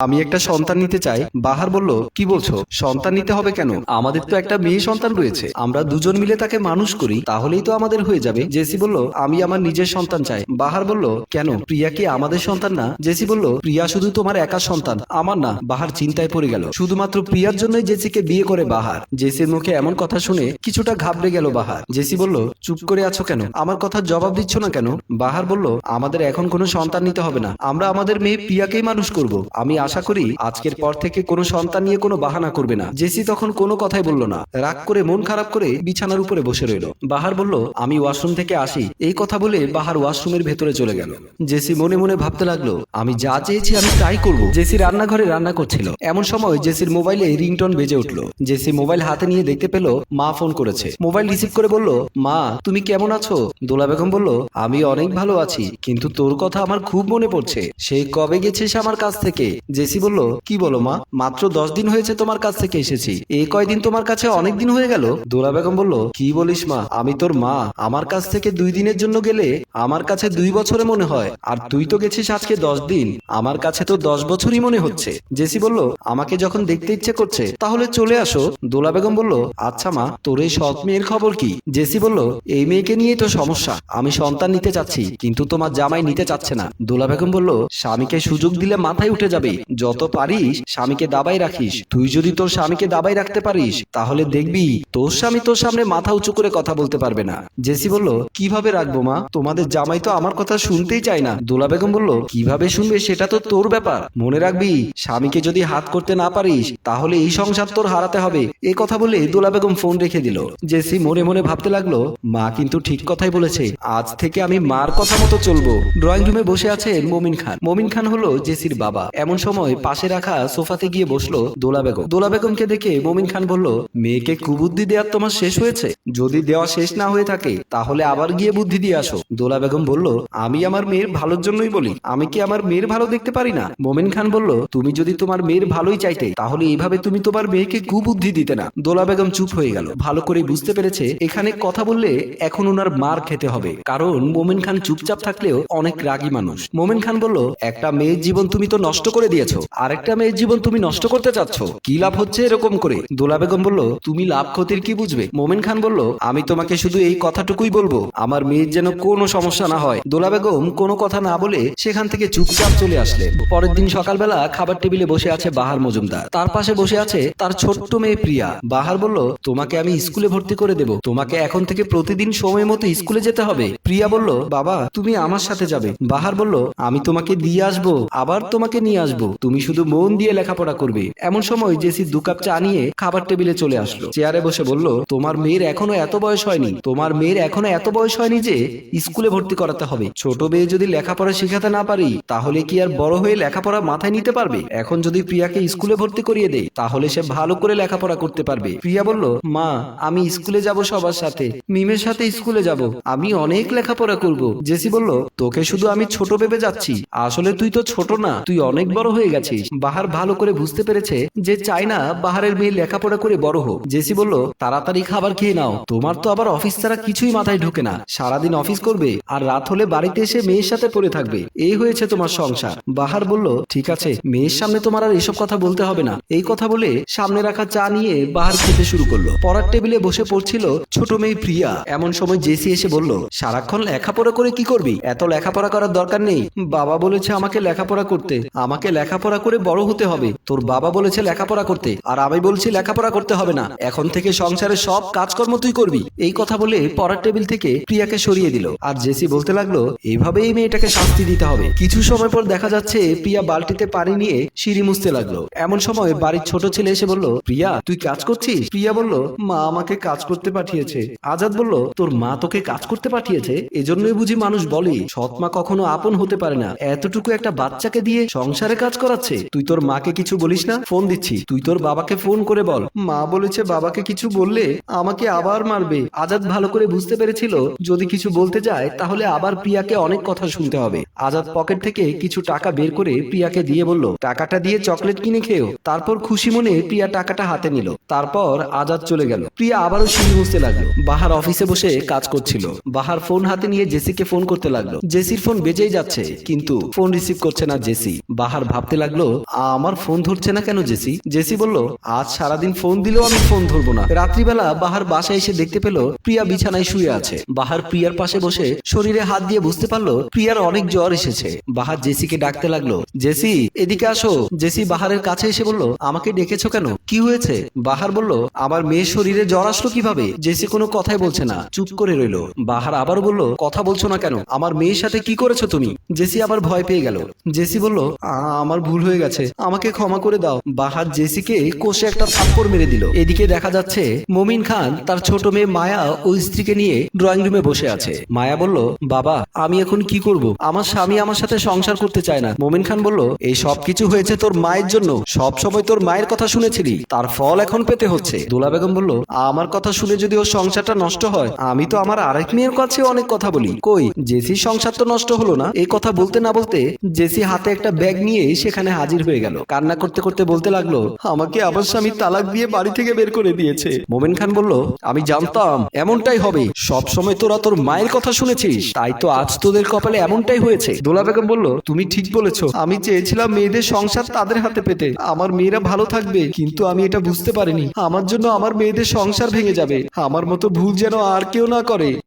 আমি একটা সন্তান নিতে চাই। বাহার বলল, কি বলছো? সন্তান নিতে হবে কেন? আমাদের তো একটা মেয়ে সন্তান রয়েছে। আমরা দুজন মিলে তাকে মানুষ করি, তাহলেই তো আমাদের হয়ে যাবে। জেসি বলল, আমি আমার নিজের সন্তান চাই। বাহার বলল, কেন? প্রিয়া কি আমাদের সন্তান না? জেসি বলল, প্রিয়া শুধু তোমার একা সন্তান, আমার না। বাহার চিন্তায় পড়ে গেল। শুধুমাত্র প্রিয়ার জন্যই জেসিকে বিয়ে করে বাহার। জেসির মুখে এমন কথা শুনে কিছুটা ঘাবড়ে গেল বাহার। জেসি বলল, চুপ করে আছো কেন? আমার কথা জবাব দিচ্ছ না কেন? বাহার বলল, আমাদের এখন কোনো সন্তান নিতে হবে না। আমরা আমাদের মেয়ে প্রিয়াকেই মানুষ করব। আমি আশা করি আজকের পর থেকে কোনো সন্তান নিয়ে কোনো বাহানা করবে না। জেসি তখন কোনো কথাই বলল না। রাগ করে, মন খারাপ করে বিছানার উপরে বসে রইল। বাহার বলল, আমি ওয়াশরুম থেকে আসি। এই কথা বলে বাহার ওয়াশরুমের ভেতরে চলে গেল। জেসি মনে মনে ভাবতে লাগল, আমি যা চেয়েছি আমি তাই করব। জেসি রান্নাঘরে রান্না করছিল। এমন সময় জেসির মোবাইলে রিংটন বেজে উঠল। জেসি মোবাইল হাতে নিয়ে দেখতে পেল, মা ফোন করেছে। মোবাইল রিসিভ করে বলল, মা, তুমি কেমন আছো? দোলা বেগম বলল, আমি অনেক ভালো আছি, কিন্তু তোর কথা আমার খুব মনে পড়ছে। সেই কবে গেছিস আমার কাছ থেকে? জেসি বলল, কি বলো মা? মাত্র দশ দিন হয়েছে তোমার কাছ থেকে এসেছি। এই কয়দিন তোমার কাছে অনেক দিন হয়ে গেল? দোলা বেগম বলল, কি বলিস মা? আমি তোর মা। আমার কাছ থেকে দুই দিনের জন্য গেলে আমার কাছে দুই বছরে মনে হয়। আর তুই তো গেছিস আজকে দশ দিন। আমার কাছে তো দশ বছরই মনে হচ্ছে। জেসি বলল, আমাকে যখন দেখতে ইচ্ছে করছে, তাহলে চলে আসো। দোলা বেগম বলল আচ্ছা মা, তোর এই সৎ মেয়ের খবর কি? জেসি বলল, এই মেয়েকে নিয়েই তো সমস্যা। আমি সন্তান নিতে চাচ্ছি, কিন্তু তোমার জামাই নিতে চাচ্ছে না। দোলা বেগম বলল, স্বামীকে সুযোগ দিলে মাথায় উঠে যাবে। যত পারিস স্বামীকে দাবাই রাখিস। তুই যদি তোর স্বামীকে দাবাই রাখতে পারিস তাহলে দেখবি তোর স্বামী তোর সামনে মাথা উঁচু করে কথা বলতে পারবে না। জেসি বলল কীভাবে রাখব মা? তোমাদের জামাই তো আমার কথা শুনতেই চায় না। দোলা বেগম বলল কীভাবে শুনবে সেটা তো তোর ব্যাপার। মনে রাখবি স্বামীকে যদি হাত করতে না পারিস তাহলে এই সংসার তোর হারাতে হবে। এ কথা বলে দোলা বেগম ফোন রেখে দিল। জেসি মনে মনে ভাবতে লাগল মা কিন্তু ঠিক কথাই বলেছে আজ থেকে আমি মার কথা মতো চলবো। ড্রয়িং রুমে বসে আছেন মমিন খান। মমিন খান হলো জেসির বাবা। এমন সময় পাশে রাখা সোফাতে গিয়ে বসল দোলা বেগম। দোলা বেগমকে দেখে মমিন খান বলল, মেয়েকে কুবুদ্ধি দেওয়ার তোমার শেষ হয়েছে। যদি দেওয়া শেষ না হয়ে থাকে, তাহলে আবার গিয়ে বুদ্ধি দিয়ে আসো। দোলা বেগম বলল, আমি আমার মেয়ের ভালোর জন্যই বলি। আমি কি আমার মেয়ের ভালো দেখতে পারি না? মোমিন খান বলল, তুমি যদি তোমার মেয়ের ভালোই চাইতে, তাহলে এইভাবে তুমি তোমার মেয়েকে কুবুদ্ধি দিতে না। দোলা বেগম চুপ হয়ে গেল। ভালো করে বুঝতে পেরেছে, এখানে কথা বললে এখন ওনার মার খেতে হবে। কারণ মোমিন খান চুপচাপ থাকলেও অনেক রাগী মানুষ। মোমিন খান বলল, একটা মেয়ের জীবন তুমি তো নষ্ট করে দিয়েছ। আরেকটা মেয়ের জীবন তুমি নষ্ট করতে চাচ্ছ? কি লাভ হচ্ছে এরকম করে? দোলা বেগম বলল, তুমি লাভ ক্ষতির কি বুঝবে? মোমিন খান বলল, আমি তোমাকে শুধু এই কথাটুকুই বলব, আমার মেয়ের যেন কোনো সমস্যা না হয়। দোলা বেগম কোনো কথা না বলে সেখান থেকে চুপচাপ চলে আসলেন। পরের দিন সকালবেলা খাবার টেবিলে বসে আছে বাহার মজুমদার। তার পাশে বসে আছে তার ছোট্ট মেয়ে প্রিয়া। বাহার বলল, তোমাকে আমি স্কুলে ভর্তি করে দেব। তোমাকে এখন থেকে প্রতিদিন সময় মতো স্কুলে যেতে হবে। প্রিয়া বলল, বাবা, তুমি আমার সাথে যাবে। বাহার বলল, আমি তোমাকে দিয়ে আসব। আবার তোমাকে নিয়ে আসব। তুমি শুধু মন দিয়ে লেখাপড়া করবে। এমন সময় জেসি দু কাপ চা নিয়ে খাবার টেবিলে চলে আসলো। চেয়ারে বসে বলল, তোমার মেয়ের এখনও এত বয়স হয়নি। তোমার মেয়ের এখনও এত বয়স হয়নি যে স্কুলে ভর্তি করাতে হবে। ছোট মেয়ে যদি লেখাপড়া শেখাতে না পারি, তাহলে কি আর বড় হয়ে লেখাপড়া মাথায় নিতে পারবে? এখন যদি প্রিয়াকে স্কুলে ভর্তি করিয়ে দেয় তাহলে সে ভালো করে লেখাপড়া করতে পারবে। প্রিয়া বলল, মা, আমি স্কুলে যাব সবার সাথে। মিমের সাথে স্কুলে যাব। আমি অনেক লেখাপড়া করব। জেসি বলল, তোকে শুধু আমি ছোট ভেবে যাচ্ছি। আসলে তুই তো ছোট না। তুই অনেক বড় হয়ে গেছিস বাহার ভালো করে বুঝতে পেরেছে যে চাই না বাহারের মেয়ে লেখাপড়া করে বড় হোক। জেসি বলল, তাড়াতাড়ি খাবার খেয়ে নাও। তোমার তো আবার অফিস ছাড়া কিছুই মাথায় ঢোকে না। সারাদিন অফিস করবে আর রাত হলে বাড়িতে এসে মেয়ের সাথে পড়ে থাকবে। এই হয়েছে তোমার সংসার। বাহার বলল, ঠিক আছে, মেয়ের সামনে তোমার আর এসব কথা বলতে হবে না। এই কথা বলে সামনে রাখা চা নিয়ে বাহার খেতে শুরু করল। পড়ার টেবিলে বসে পড়ছিল ছোট মেয়ে প্রিয়া। এমন সময় জেসি এসে বলল, সারাক্ষণ লেখাপড়া করে কি করবি? এত লেখাপড়া করার দরকার নেই। বাবা বলেছে, আমাকে লেখাপড়া করতে। আমাকে লেখাপড়া করে বড় হতে হবে। তোর বাবা বলেছে লেখাপড়া করতে, আর আমি বলছি লেখাপড়া করতে হবে না। এখন থেকে সংসারের সব কাজকর্ম তুই করবি। এই কথা বলে পড়ার টেবিল থেকে প্রিয়াকে সরিয়ে দিল। আর জেসি বলতে লাগল এইভাবে এই মেয়েটাকে শাস্তি দিতে হবে। কিছু সময় পর দেখা যাচ্ছে প্রিয়া বালতিতে পানি নিয়ে সিঁড়ি মুছতে লাগল। এমন সময় বাড়ির ছোট ছেলে এসে বলল, প্রিয়া, তুই কাজ করছিস? প্রিয়া বলল, মা আমাকে কাজ করতে পাঠিয়েছে। আজাদ বলল, তোর মা তোকে কাজ করতে পাঠিয়েছে? এজন্যই বুঝি মানুষ বলে, সৎ মা কখনো আপন হতে পারে না। এতটুকু একটা বাচ্চাকে দিয়ে সংসারে কাজ করাচ্ছে। তুই তোর মাকে কিছু বলিস না? ফোন দিচ্ছি। তুই তোর বাবাকে ফোন করে বল। মা বলেছে বাবাকে কিছু বললে আমাকে আবার মারবে। আজাদ ভালো করে বুঝতে পেরেছিল। যদি কিছু বলতে যায়, তাহলে আবার প্রিয়াকে অনেক কথা শুনতে হবে। আজাদ পকেট থেকে কিছু টাকা বের করে প্রিয়াকে দিয়ে বলল, টাকাটা দিয়ে চকলেট কিনে খেও তারপর খুশি মনে প্রিয়া টাকাটা হাতে নিল। তারপর আজাদ চলে গেল। প্রিয়া আবারও সিঁড়ি বুঝতে লাগল। বাহার অফিসে বসে কাজ করছিল। বাহার ফোন হাতে নিয়ে জেসিকে ফোন করতে লাগল। জেসির ফোন বেজেই যাচ্ছে, কিন্তু ফোন রিসিভ করছে না জেসি। বাহার ভাবতে লাগল, আমার ফোন ধরছে না কেন, জেসি? জেসি বলল, আজ সারাদিন ফোন দিলেও আমি ফোন ধরবো না। রাত্রিবেলা বাহার বাসায় এসে দেখতে পেল, প্রিয়া বিছানায় শুয়ে আছে। বাহার প্রিয়ার পাশে বসে শরীরে হাত দিয়ে বুঝতে পারল, প্রিয়ার অনেক জ্বর এসেছে। বাহার জেসিকে ডাকতে লাগল, জেসি, এদিকে আসো। জেসি বাহারের কাছে এসে বলল, আমাকে ডেকেছো কেন? কি হয়েছে? বাহার বলল, আমার মেয়ের শরীরে জ্বর আসলো কীভাবে? জেসি কোনো কথাই বলছে না, চুপ করে রইল। বাহার আবার বলল, কথা বলছো না কেন? আমার মেয়ের সাথে কি করেছ তুমি? জেসি আবার ভয় পেয়ে গেল। জেসি বলল, "আ- আমার ভুল হয়ে গেছে, আমাকে ক্ষমা করে দাও। বাহার জেসিকে কষে একটা থাপ্পড় মেরে দিল। এদিকে দেখা যাচ্ছে, মমিন খান তার ছোট মেয়ে মায়া ও স্ত্রীকে নিয়ে ড্রয়িং রুমে বসে আছে। মায়া বলল, বাবা, আমি এখন কি করব? আমার স্বামী আমার সাথে সংসার করতে চায় না। মমিন খান বলল, এই সব কিছু হয়েছে তোর মায়ের জন্য। সব সময় তোর মায়ের কথা শুনেছিলি। তার ফল এখন পেতে হচ্ছে। দোলা বেগম বলল আমার কথা শুনে যদি ওর সংসারটা নষ্ট হয় আমি তো আমার আরেক মেয়ের কাছে অনেক কথা বলি। কই জেসির সংসার তো নষ্ট হলো না? এই কথা বলতে না বলতে জেসি হাতে একটা ব্যাগ নিয়ে সেখানে হাজির হয়ে গেল। কান্না করতে করতে বলতে লাগল আমাকে আমার স্বামী তালাক দিয়ে বাড়ি থেকে বের করে দিয়েছে। মোমেন খান বলল আমি জানতাম এমনটাই হবে। সব সময় তোরা তোর মায়ের কথা শুনেছিস। তাই তো আজ তোদের কপালে এমনটাই হয়েছে। দোলা বেগম বলল তুমি ঠিক বলেছ। আমি চেয়েছিলাম মেয়েদের সংসার তাদের হাতে পেতে। আমার মেয়েরা ভালো থাকবে কিন্তু আমি এটা বুঝতে পারিনি। আমার জন্য আমার মেয়েদের সংসার ভেঙে যাবে। আমার মতো ভুল যেন আর কেউ না করে।